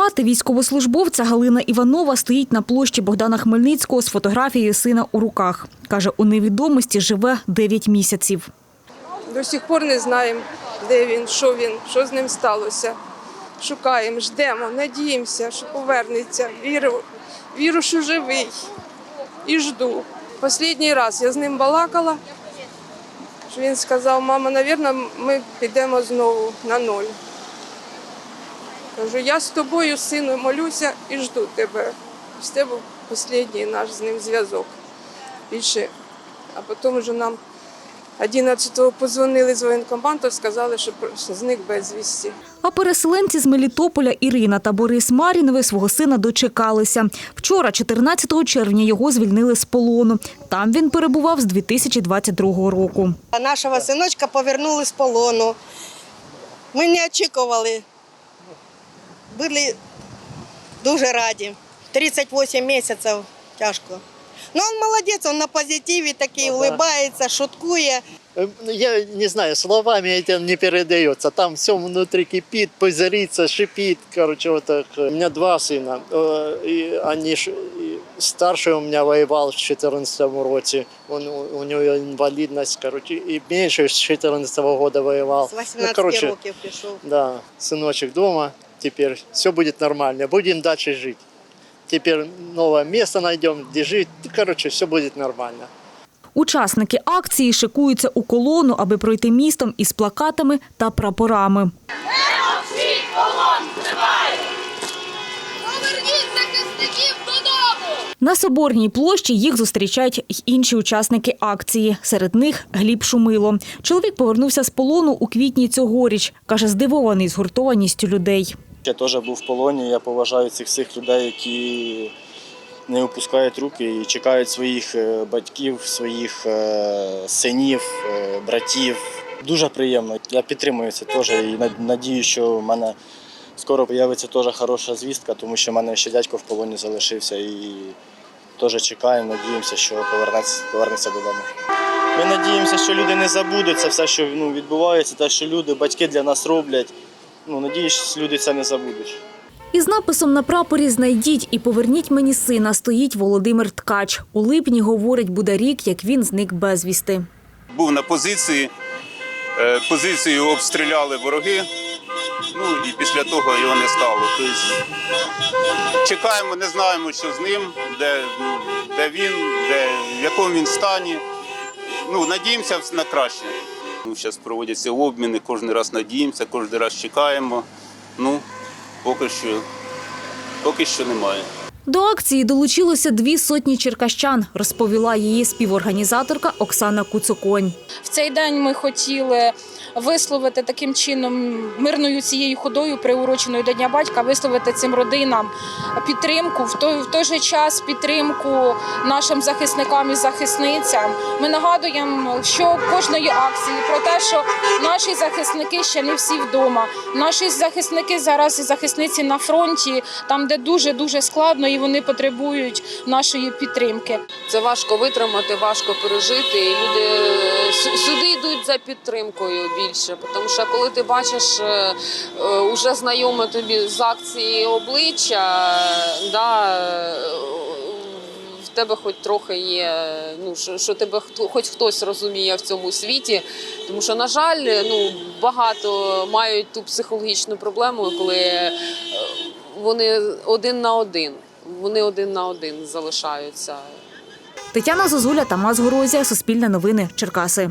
Мати військовослужбовця Галина Іванова стоїть на площі Богдана Хмельницького з фотографією сина у руках. Каже, у невідомості живе 9 місяців. До сих пор не знаємо, де він, що він, що з ним сталося. Шукаємо, ждемо, надіємося, що повернеться. Вірю, вірю, що живий. І жду. Останній раз я з ним балакала. Він сказав, мама, навірно, ми підемо знову на ноль. Кажу, я з тобою, сину, молюся і жду тебе. З тебе останній наш з ним зв'язок. Більше. А потім вже нам 11-го подзвонили з воєнкомату, сказали, що зник безвісті. А переселенці з Мелітополя Ірина та Борис Марінови свого сина дочекалися. Вчора, 14 червня, його звільнили з полону. Там він перебував з 2022 року. Нашого синочка повернули з полону. Ми не очікували Були дуже раді. 38 місяців тяжко. Ну, він молодець, він на позитиві такий, улыбається, шуткує. Э, Я не знаю, словами этим не передается. Там все внутри кипит, пузырится, шипит. Короче, вот так. У меня два сына. э, И они ж- и старший у меня воевал в 14 роце. Он, у у него инвалидность, короче. И меньший с 14 года воевал. З 18 короче, років пішов. Да, сыночек дома. Теперь все будет нормально. Будем дальше жить. Теперь новое место найдем, где жить. Короче, все будет нормально. Учасники акції шикуються у колону, аби пройти містом із плакатами та прапорами. На Соборній площі їх зустрічають й інші учасники акції. Серед них Гліб Шумило. Чоловік повернувся з полону у квітні цьогоріч. Каже, здивований згуртованістю людей. Я теж був в полоні. Я поважаю цих всіх людей, які не опускають руки і чекають своїх е, батьків, своїх е, синів, е, братів. Дуже приємно. Я підтримую це теж і надію, що в мене скоро з'явиться теж хороша звістка, тому що в мене ще дядько в полоні залишився і теж чекаємо, надіємося, що повернеться, повернеться додому. Ми надіємося, що люди не забудуть це все, що ну, відбувається, те, що люди, батьки для нас роблять. Ну, надіюсь, люди це не забудуть. Із написом на прапорі Знайдіть і поверніть мені сина стоїть Володимир Ткач. У липні, говорить, буде рік, як він зник безвісти. був на позиції. Е, Позицію обстріляли вороги. Ну і після того його не стало. Тобто чекаємо, не знаємо, що з ним, де, де він, де, в якому він стані. Ну, надіємося на краще. Зараз проводяться обміни, кожен раз надіємося, кожен раз чекаємо. Ну, поки що, поки що немає. До акції долучилося дві сотні черкащан, розповіла її співорганізаторка Оксана Куцоконь. В цей день ми хотіли висловити таким чином мирною цією ходою, приуроченою до Дня батька, висловити цим родинам підтримку, в той, в той же час підтримку нашим захисникам і захисницям. Ми нагадуємо, що кожної акції про те, що наші захисники ще не всі вдома. Наші захисники зараз і захисниці на фронті, там, де дуже дуже складно, і вони потребують нашої підтримки. Це важко витримати, важко пережити. І люди е, сюди йдуть за підтримкою більше. Тому що коли ти бачиш е, е, уже знайоме тобі з акції обличчя, да, в тебе хоч трохи є, ну що, що тебе хто, хоч хтось розуміє в цьому світі. Тому що, на жаль, ну багато мають ту психологічну проблему, коли вони один на один. Вони один на один залишаються. Тетяна Зозуля, Тамас Горозія, Суспільне новини, Черкаси.